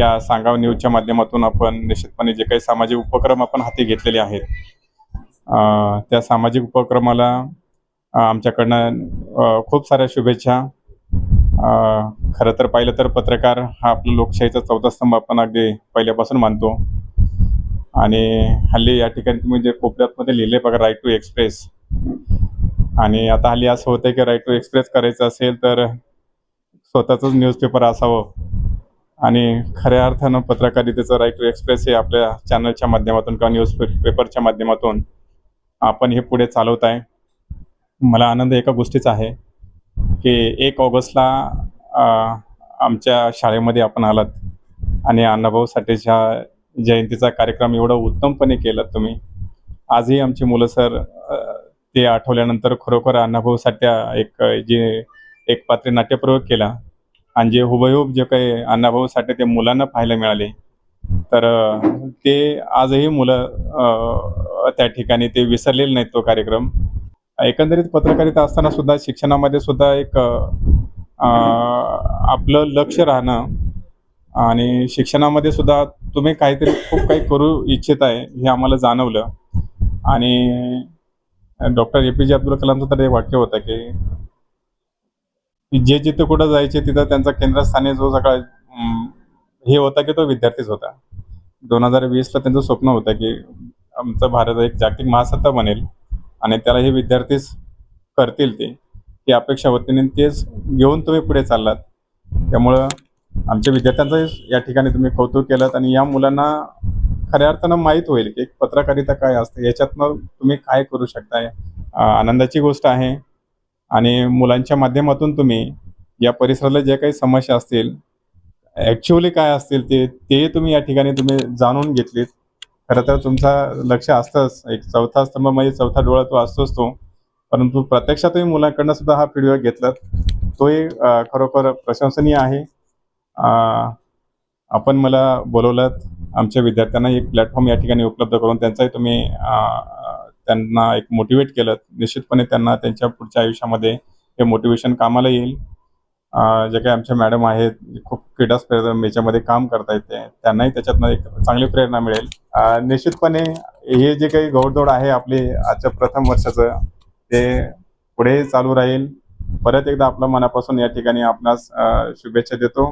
या सांगाव न्यूजच्या माध्यमातून आपण निश्चितपणे जे काही सामाजिक उपक्रम आपण हाती घेतलेले आहेत त्या सामाजिक उपक्रमाला आमच्याकडनं खूप साऱ्या शुभेच्छा. खरं तर पाहिलं तर पत्रकार हा आपला लोकशाहीचा चौथा स्तंभ आपण अगदी पहिल्यापासून मानतो. आणि हल्ली या ठिकाणी तुम्ही जे कोपऱ्यातमध्ये लिहिले बघा राईट टू एक्सप्रेस आणि आता हल्ली असं होतं की राईट टू एक्सप्रेस करायचं असेल तर स्वतःचंच न्यूजपेपर असावं. आणि खऱ्या अर्थानं पत्रकारितेचं राईट टू एक्सप्रेस हे आपल्या चॅनलच्या माध्यमातून किंवा न्यूज पेपरच्या माध्यमातून आपण हे पुढे चालवत आहे. मला आनंद एका गोष्टीचा आहे की एक ऑगस्टला आमच्या शाळेमध्ये आपण आलात आणि अण्णाभाऊ साठेच्या जयंतीचा कार्यक्रम एवढा उत्तमपणे केलात तुम्ही. आजही आमची मुलं सर ते आठवल्यानंतर खरोखर अण्णाभाऊ साठ्या एक जे एक पात्री नाट्यप्रयोग केला. आणि जे हुबेहूब जे काही अण्णाभाऊ साठे ते मुलांना पाहायला मिळाले. तर ते आजही मुलं त्या ठिकाणी ते विसरलेले नाहीत तो कार्यक्रम. एकंदरीत पत्रकारिता असताना सुद्धा शिक्षणामध्ये सुद्धा एक आपलं लक्ष राहणं आणि शिक्षणामध्ये सुद्धा तुम्ही काहीतरी खूप काही करू इच्छित आहे हे आम्हाला जाणवलं. आणि डॉक्टर ए पी जे अब्दुल कलामचं तर हे वाक्य होतं की जे जिथे कुठं जायचे तिथं त्यांचा केंद्रस्थानी जो सगळा हे होता की तो विद्यार्थीच होता. दोन हजार वीसला त्यांचं स्वप्न होतं की आमचा भारत एक जागतिक महासत्ता बनेल आणि त्याला हे विद्यार्थीच करतील ते. ही अपेक्षा होती आणि तेच घेऊन तुम्ही पुढे चाललात. त्यामुळं आमच्या विद्यार्थ्यांचं या ठिकाणी तुम्ही कौतुक केलं आणि या मुलांना खऱ्या अर्थानं माहीत होईल की पत्रकारिता काय असते याच्यातनं तुम्ही काय करू शकताय. आनंदाची गोष्ट आहे. आणि मुलांच्या माध्यमातून तुम्ही या परिसराला ज्या काही समस्या असतील ॲक्च्युअली काय असतील ते ते तुम्ही या ठिकाणी तुम्ही जाणून घेतलीत. खरं तर तुमचा लक्ष असतंच. एक चौथा स्तंभ म्हणजे चौथा डोळा तो असतोच तो. परंतु प्रत्यक्षातही मुलांकडनं सुद्धा हा फीडबॅक घेतला तोही खरोखर प्रशंसनीय आहे. आपण मला बोलवलं आमच्या विद्यार्थ्यांना एक प्लॅटफॉर्म या ठिकाणी उपलब्ध करून त्यांचाही तुम्ही त्यांना एक मोटिवेट केलं. निश्चितपणे त्यांना त्यांच्या पुढच्या आयुष्यामध्ये हे मोटिवेशन कामाला येईल. जे काही आमच्या मॅडम आहेत खूप क्रीडा स्पर्धा याच्यामध्ये काम करता येते त्यांनाही त्याच्यातनं एक चांगली प्रेरणा मिळेल. निश्चितपणे हे जे काही घोडदौड आहे आपली आजच्या प्रथम वर्षाचं ते पुढे चालू राहील. परत एकदा आपल्या मनापासून या ठिकाणी आपणास शुभेच्छा देतो.